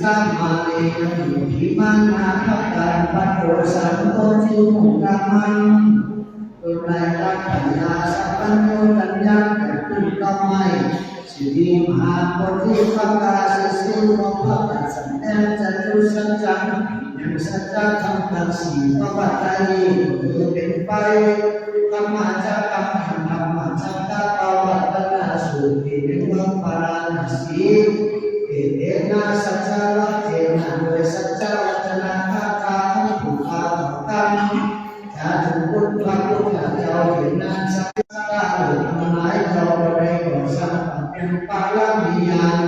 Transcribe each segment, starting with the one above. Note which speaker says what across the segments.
Speaker 1: ช่า
Speaker 2: มาเองอยู่ที่มันนาทักการพัดโดสันโตชิมุกามันตัวรายการปัญญาสัพพัญโยกัญญาเกิดขึ้นก็ไม่สิริมหาโพธิปักาสิสิโลภะปัสสันแตจัตุสัจจังยังสัจจะทำทั้งสี่ก็ปัจจัยคือเป็นไปธรรมะจักรรมธรรมะจักรปวัตนาสุติวิมังปาราณสีเอเตนะสัจจวัจเจนะโดยสัจจวัจนะคาคาภูคาตังจะถึงพุทธพรทธเจ้าเห็นนั้นสัจจาหรือมันหลายเจ้าบริโภคสั มเป็นปาลมียาน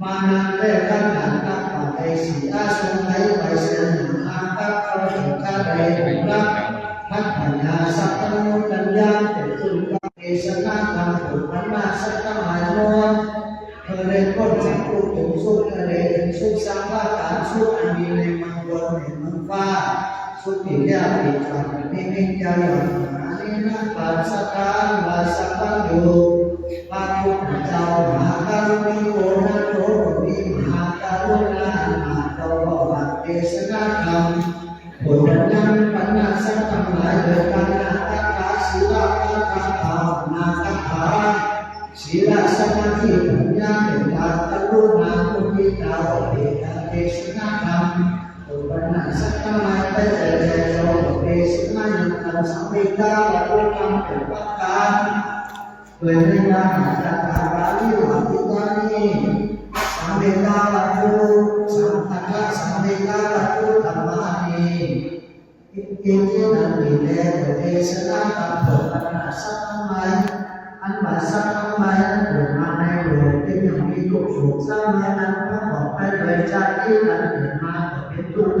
Speaker 2: มานันเล่ขันหันนับปัจจัยสีอาสงไขไปเสียหนึ่งอาคับเขาถึงข้าใดถึ สุขอันมีในมืองบนในมืองฟ้า สุขที่ยากที่จอดไม่มีใจหย่อนอันนี้นะปัสสตานวาสัพพะอยู่พระพุทธเจ้ามหาการุณิโกนะโตวิมหาการุณามาตวัตเทศนาธรรมผลนั้นปัญญาสักทั้งหลายเกิดปัญญาตาตาศีลาตาตาภาวนาตาภาศีล สมาธิปัญญาเป็นตาตะลุนาพุทธิตาเอกเทศนาธรรมผลปัญญาสักทั้งหลายไปเจริญโลเทศนายังทำสัมมิตาและรู้ธรรมเป็นประการโดยในนามจักรวาลิวาติวานีสัมมิตาและรู้สัมพันธ์สัมมิตาและรู้ธรรมานีอิตินันติเตเทศนาตัมโพปัญนาสัพพมายอันว่าสัพ พมายนั้นเกิดมาในโลกที่ยังมีทุกข์สุขสร้างมานั้นพระบอกไปโดยใจที่นั้นเกิดมาก็เป็นทุกข์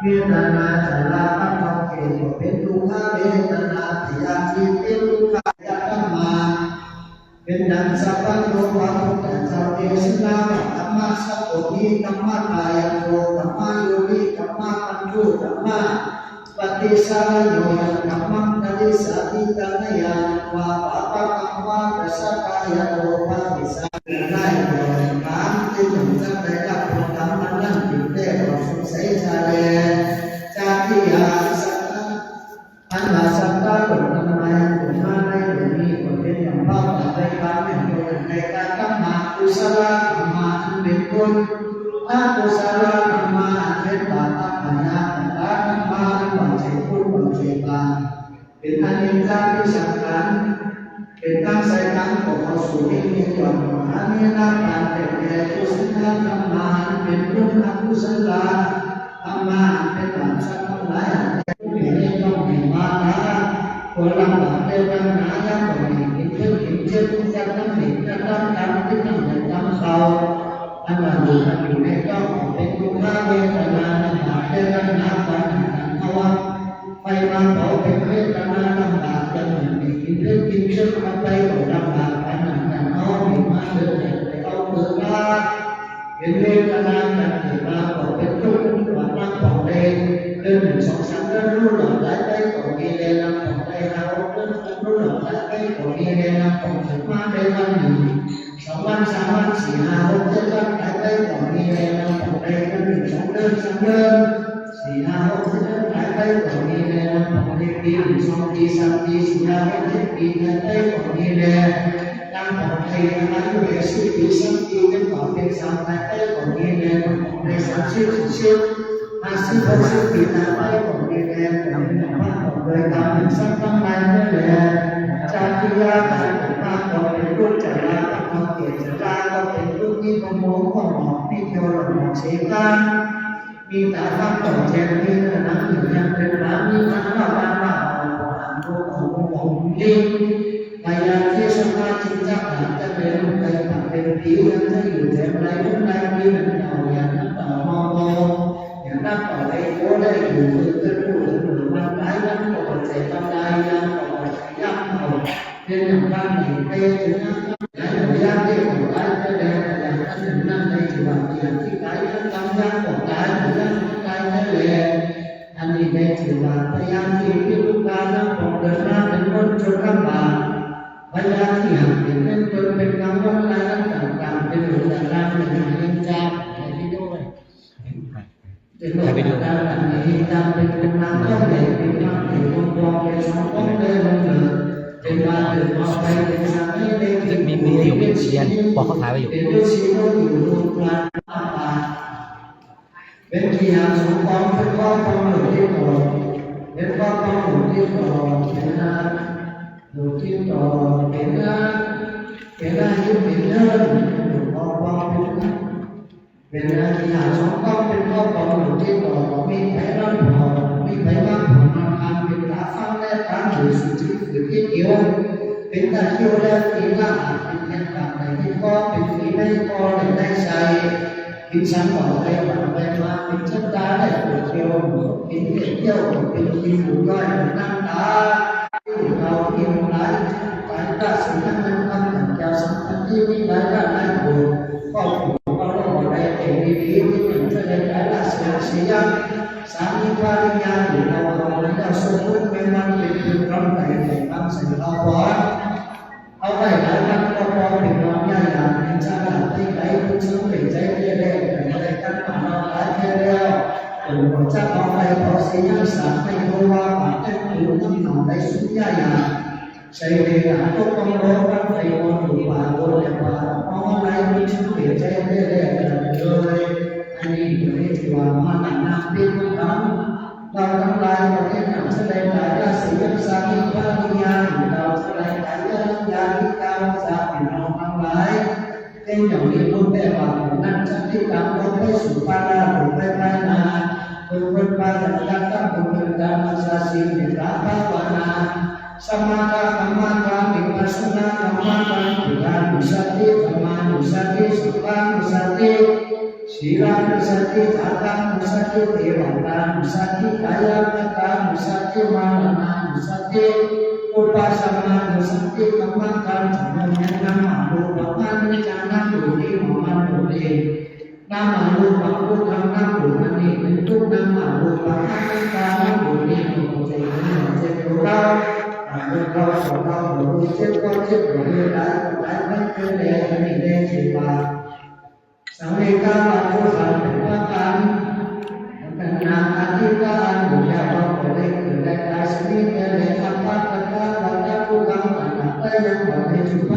Speaker 2: เวทนาจะลาพักทองเกศก็เป็นทุกข์เวทนาที่อาชีพเป็นทุกข์ยาธรรมาเป็นดังสัพพัญโลภะพุทธเจ้าเทศนาว่าธรรมะสัพพะนิธรรมะกายโยธรรมะโยนิธรรมะปัญจุธรรมะ ปฏิสารโยยธรรมะกริสาติตา เป็นอันเป็นการที่สำคัญเป็นการใส่การของเขาสู่ที่มีความมหาเนี่ยนาการเป็นแก่กุศลธรรมาอันเป็นคุณอกุศลธรรมาอันเป็นบาปสักทั้งหลายผู้เห็นต้องเห็นมานะคนลำบากเดียวกันนะยังต้องเห็นเห็นเชื่อเห็นเชื่อทุกอย่างต้องเห็นจะต้องจำที่ต้องเห็นจำเขาอันนั้นอยู่กันอยู่ในต้องเป็น เป็นเวทนาจากเกิดมาก็เป็นทุกข์หวังรักของเองเดินหนึ่งสองสามเดินรู้หลับได้ไปก็มีแรงนำของได้เราเดินรู้หลับได้ไปก็มีแรงนำของถึงมาในวันหนึ่งให้าหกเจ็ดแปดแปดไปต่อมีแรงเราต่อไปกันหนึ่งสองเดินสามเดินสี่ห้าหกเจ็ดแปดแปดไปต่องเราต่อไปปีหนึ่งสองปีสามปีสี่ห้าหกเจ็ดปีแปดไปต่อมีแรงตั้งต่อไปนะครับอยู่ในสิบปีสามปีกันต่อเป็นสามแปดไปต่อมีแรงต่อไปสามสิบสี่สิบห้าสิบหกสิบปีต่อไปต่องต่อไปต่อไปตามเป็นสักตั้งนานนั่นแหละจาติยาขันธ์มาก็เป็นรูปจาราก็เกิดจาราก็เป็นรูปที่ขโมยก็หมอกที่เที่ยวหลอกเสียกันมีตาข้างต่อแจงมีเนื้อหนังอยู่ยังเป็นร้านมีทั้งว่าบ้านว่าอ่านรูปของของลิงพยาที่ สมาจิตจักหาจะเป็นรูปใครผักเป็นผิวยังจะอยู่แถมไรรูปไรมีมันเอาอย่างนั้นต่อมองมองอย่างนั้นต่อไปโอ้ได้อยู่คือเป็นรูปหรือมันร้ายนั้นก็ใจตำลายยังก็ยักเอาเป็นอย่างบ้านหนี้ไปถึงนั้นและหนูยากที่ของร้านจะแดงแต่ถ้าถึงนั่นในจังหวัดอย่างที่ไกลทั้งกำยักของร้านหรือยากที่ไกลนั่นแหละอันนี้ในจังหวัดพยายามที่พิลุการนั่งของเดินหน้าเป็นคนชนลำบาก พยายามที่หักเป็นเป็นคนเป็นกังวลอะไรต่างๆเป็นหลุมต่างๆเป็นหางจามอะไรที่ด้วยเป็นหลุมต่างๆอันนี้จำเป็นคนนำเข้าเด็กเป็นมากเป็นคนรองเป็นสองคนเลยลงเหนือเป็นมาถึงมาไปเป็นสามีเป็น
Speaker 1: มีมีที่อยู่มีเรียนบอกเขาถ่ายไว้อยู่
Speaker 2: เป็นฤาษีก็อยู่รูปร่างอาภาเป็นที่หาสมบัติเป็นข้อความหนุนที่ต่อเป็นข้อความหนุนที่ต่อเป็นนา หนุนที่ต่อเป็นนาเป็นนายุบเป็นเนินหนุนข้อความเป็นนาเป็นนาที่หาสมบัติเป็นข้อความหนุนที่ต่อมีแผลรับผ่อมีแผลรับผ่อมาทำเป็นตาฟังและตาหูสุจิตคือที่เดียวเป็นตาเที่ยวและตีล่าเป็นแค่ปาในที่ก็เป็นฝีไม่ก็ในได้ใช้เป็นชั้นต่อไปหลังไปมาเป็นชั้นตาได้ปวดเที่ยวเป็นเที่ยวเที่ยวเป็นที่หูงย่อยเราเพียงหลา การตัดสินนั้นทำอย่างเจ้าสำคัญที่มีหลายด้านหลก็ผูกก็ร่อได้เต็มดีที่เป็นเสด็จหลายราชการเสียสามีภรรยาอยู่เราเราแล้สมมติเป็นมันเป็นคือร้องใจในบางสิ่งเราพอเอาไว้หลายวันก็พอเป็นน้องย่าหลานเป็นชาติที่ไหนผู้ชื่อเป็นใจเรียกได้แต่ไม่ได้ตั้งมาเราหลายเที่ยวแล้วเป็นคนจะเอาไปพอเสียงสามไม่รู้ว่าปากแต่อยู่น้ำหนองได้สุดยาหลาน ใช้เวลาก็ต้องรอวันไปวันอยู่ป่าบนแต่ว่าเอาอะไรผู้ชื่อเป็นใจเรียกได้แต่เลยอันนี้อยู่ในที่ว่ามาหนักหนักเป็นคนทำเราทั้งหลายประเทศนั้นแสดงหลายราศียักษ์สามีพระวิญญาณเราแสดงหลายเรื่องยาที่กาวสาเป็นเราทั้งหลายเป็นอย่างนี้บุญแม่บานั่นชักที่ตามลงไปสู่ปาราบุญไปไปนาบุญบุญปาสัญญาตั้งบุญเป็นดามัสสาสิเมตตาภาวนาสมาธาธรรมะธรรมิปัสสนาธระธรรมิญา samata samata vipassana samata buddhan nusati dhamma nusati sangha nusati sila nusati tata nusati dewata nusati kaya kata nusati manana nusati upasana nusati kematan jangan nama lupakan jangan budi mohon budi nama lupaku karena budi bentuk nama lupakan karena budi Aku kau kau kau budi cek kau cek budi dah dah dah kau ini deh jiwa สังเวกามาทุสันเป็นว่าการเป็นนาอาทิกาอันบุญญาเราเกิดได้เกิดได้ตายสนิทเลยอัปปะตะกะวัฏผู้กำลังได้ยังบ่ได้จุพั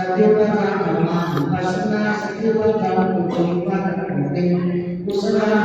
Speaker 2: สติปัฏฐานธรรมวิปัสสนาสติปัฏฐานอุปนิปัฏฐานอุปนิกุศลา